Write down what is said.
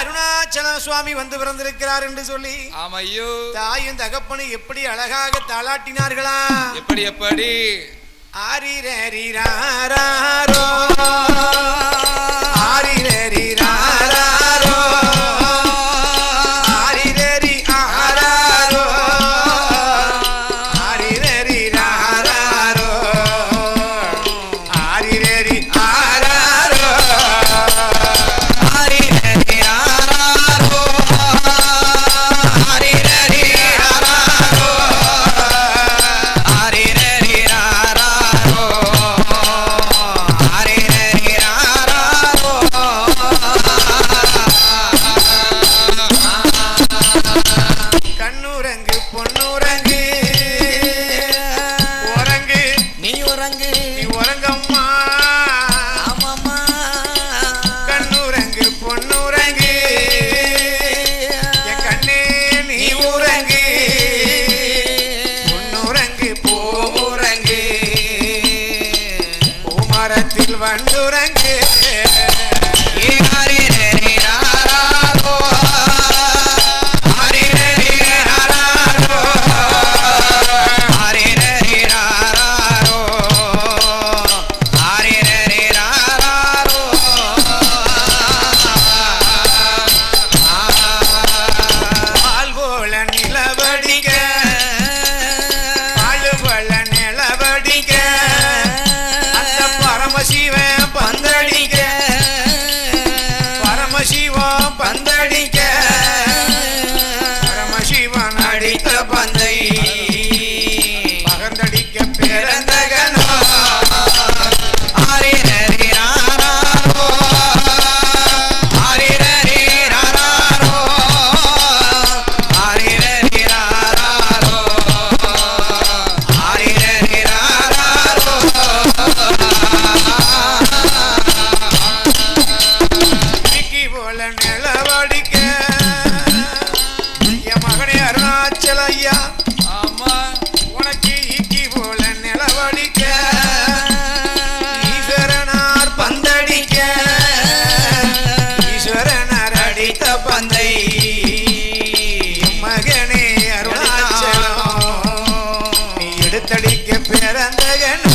அருணாச்சல சுவாமி வந்து பிறந்திருக்கிறார் என்று சொல்லி ஆமையோ. தாயும் தகப்பனு எப்படி அழகாக தாளாட்டினார்களா? எப்படி எப்படி? ஆரிரோ lloran அடிக்க பரமசிவன் அடித்த பந்தை. பகந்தடிக்க பிறந்தகனோ ஆரி நரி ராரோ ஆரி நரி ராரோ ஆரி நரி ராரோ ஆரி நரி ராரோ போல நிச்சலையா ஆமா உனக்கு இக்கி போல நிலவடிக்க. ஈஸ்வரனார் பந்தடிக்க. ஈஸ்வரனார் அடித்த பந்தை. மகனே அருணாச்சலம். நீ எடுத்தடிக்க பிறந்தகன்